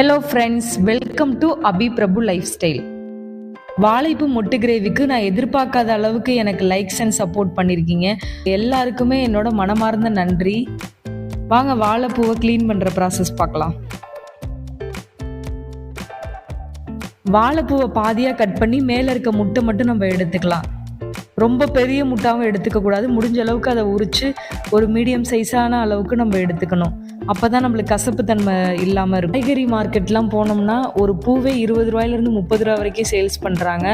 Hello friends welcome to Abi Prabhu life style வாழைப்பு மொட்டு கிரேவிக்கு நான் எதிர்பார்க்காத அளவுக்கு எனக்கு லைக்ஸ் அண்ட் சப்போர்ட் பண்ணியிருக்கீங்க எல்லாருக்குமே என்னோட மனமார்ந்த நன்றி. வாங்க வாழைப்பூவை க்ளீன் பண்ணுற ப்ராசஸ் பார்க்கலாம். வாழைப்பூவை பாதியாக கட் பண்ணி மேலே இருக்க முட்டை மட்டும் நம்ம எடுத்துக்கலாம். ரொம்ப பெரிய முட்டாவும் எடுத்துக்கக்கூடாது. முடிஞ்ச அளவுக்கு அதை உரித்து ஒரு மீடியம் சைஸான அளவுக்கு நம்ம எடுத்துக்கணும். அப்போ தான் நம்மளுக்கு கசப்பு தன்மை இல்லாமல் இருக்கும். காய்கறி மார்க்கெட்லாம் போனோம்னா ஒரு பூவே இருபது ரூபாயிலேருந்து முப்பது ரூபா வரைக்கும் சேல்ஸ் பண்ணுறாங்க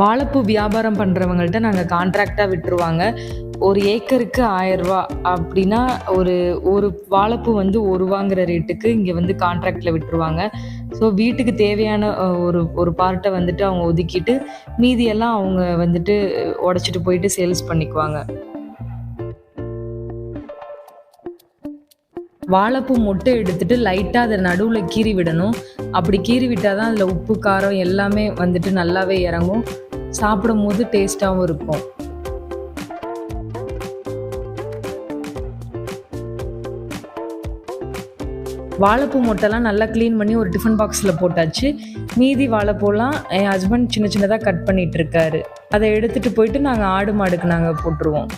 வாழைப்பூ வியாபாரம் பண்ணுறவங்கள்ட்ட நாங்கள் கான்ட்ராக்டாக விட்டுருவாங்க. ஒரு ஏக்கருக்கு ஆயிரம் ரூபா அப்படின்னா ஒரு ஒரு வாழைப்பூ வந்து ஒரு ரூபாங்கிற ரேட்டுக்கு இங்கே வந்து கான்ட்ராக்டில் விட்டுருவாங்க. ஸோ வீட்டுக்கு தேவையான ஒரு ஒரு பார்ட்டை வந்துட்டு அவங்க ஒதுக்கிட்டு மீதியெல்லாம் அவங்க வந்துட்டு உடச்சிட்டு போயிட்டு சேல்ஸ் பண்ணிக்குவாங்க. வாழைப்பூ மொட்டை எடுத்துட்டு லைட்டாக அதை நடுவில் கீறி விடணும். அப்படி கீறி விட்டால் தான் அதில் உப்பு காரம் எல்லாமே வந்துட்டு நல்லாவே இறங்கும். சாப்பிடும் போது டேஸ்ட்டாகவும் இருக்கும். வாழைப்பூ மொட்டைலாம் நல்லா க்ளீன் பண்ணி ஒரு டிஃபன் பாக்ஸில் போட்டாச்சு. மீதி வாழைப்பூலாம் என் ஹஸ்பண்ட் சின்ன சின்னதாக கட் பண்ணிட்டு இருக்காரு. அதை எடுத்துகிட்டு போயிட்டு நாங்கள் ஆடு மாடுக்கு நாங்கள் போட்டுருவோம்.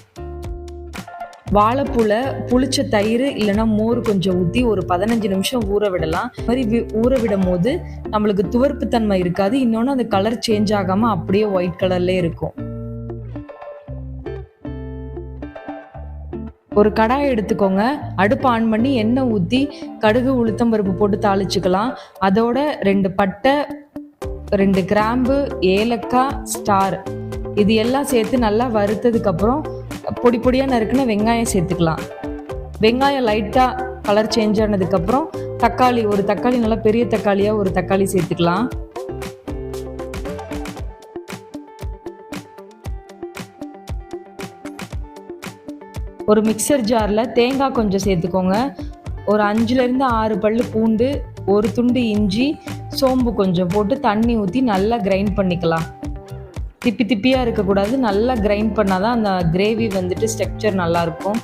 வாழைப்பூல புளிச்ச தயிர் இல்லைன்னா மோர் கொஞ்சம் ஊற்றி ஒரு பதினஞ்சு நிமிஷம் ஊற விடலாம். மாதிரி ஊற விடும் போது நம்மளுக்கு துவர்ப்பு தன்மை இருக்காது. இன்னொன்று அந்த கலர் சேஞ்ச் ஆகாமல் அப்படியே ஒயிட் கலர்லேயே இருக்கும். ஒரு கடாய் எடுத்துக்கோங்க. அடுப்பு ஆன் பண்ணி எண்ணெய் ஊற்றி கடுகு உளுத்தம்பருப்பு போட்டு தாளிச்சுக்கலாம். அதோட ரெண்டு பட்டை ரெண்டு கிராம்பு ஏலக்காய் ஸ்டார். இது எல்லாம் சேர்த்து நல்லா வறுத்ததுக்கப்புறம் பொடி பொடியாக நறுக்குன வெங்காயம் சேர்த்துக்கலாம். வெங்காயம் லைட்டாக கலர் சேஞ்ச் ஆனதுக்கப்புறம் தக்காளி ஒரு தக்காளி நல்லா பெரிய தக்காளியாக ஒரு தக்காளி சேர்த்துக்கலாம். ஒரு மிக்சர் ஜாரில் தேங்காய் கொஞ்சம் சேர்த்துக்கோங்க. ஒரு அஞ்சுலேருந்து ஆறு பல் பூண்டு ஒரு துண்டு இஞ்சி சோம்பு கொஞ்சம் போட்டு தண்ணி ஊற்றி நல்லா கிரைண்ட் பண்ணிக்கலாம். திப்பி திப்பியாக இருக்கக்கூடாது. நல்லா கிரைண்ட் பண்ணால் தான் அந்த கிரேவி வந்துட்டு ஸ்ட்ரக்சர் நல்லாயிருக்கும்.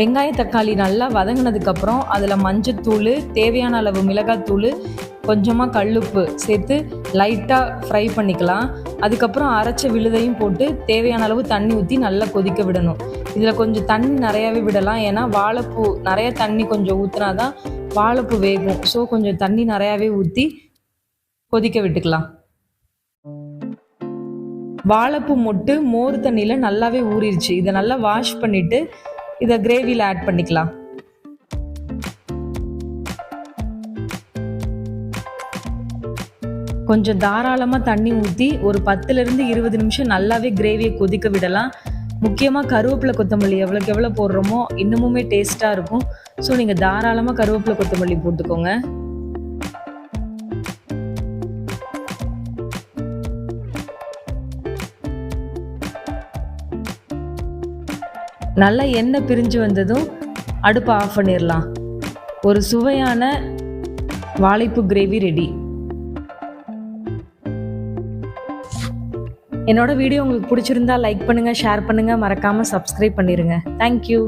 வெங்காய தக்காளி நல்லா வதங்கினதுக்கப்புறம் அதில் மஞ்சத்தூள் தேவையான அளவு மிளகாத்தூள் கொஞ்சமாக கல்லுப்பு சேர்த்து லைட்டாக ஃப்ரை பண்ணிக்கலாம். அதுக்கப்புறம் அரைச்ச விழுதையும் போட்டு தேவையான அளவு தண்ணி ஊற்றி நல்லா கொதிக்க விடணும். இதில் கொஞ்சம் தண்ணி நிறையாவே விடலாம். ஏன்னா வாழைப்பூ நிறைய தண்ணி கொஞ்சம் ஊற்றினா தான் வாழைப்பூ வேகும். ஸோ கொஞ்சம் தண்ணி நிறையாவே ஊற்றி கொதிக்க விட்டுக்கலாம். வாழைப்பூ மொட்டு மோர் தண்ணியில் நல்லாவே ஊறிடுச்சு இதை நல்லா வாஷ் பண்ணிவிட்டு இதை கிரேவியில் ஆட் பண்ணிக்கலாம். கொஞ்சம் தாராளமாக தண்ணி ஊற்றி ஒரு பத்துலேருந்து இருபது நிமிஷம் நல்லாவே கிரேவியை கொதிக்க விடலாம். முக்கியமாக கருவேப்பிலை கொத்தமல்லி எவ்வளோக்கு எவ்வளோ போடுறோமோ இன்னமுமே டேஸ்ட்டாக இருக்கும். ஸோ நீங்கள் தாராளமாக கருவேப்பிலை கொத்தமல்லி போட்டுக்கோங்க. நல்லா எண்ணெய் பிரிஞ்சு வந்ததும் அடுப்பை ஆஃப் பண்ணிடலாம் ஒரு சுவையான வாழைப்பு கிரேவி ரெடி என்னோட வீடியோ உங்களுக்கு பிடிச்சிருந்தா லைக் பண்ணுங்க ஷேர் பண்ணுங்க. மறக்காம சப்ஸ்கிரைப் பண்ணிருங்க. தேங்க்யூ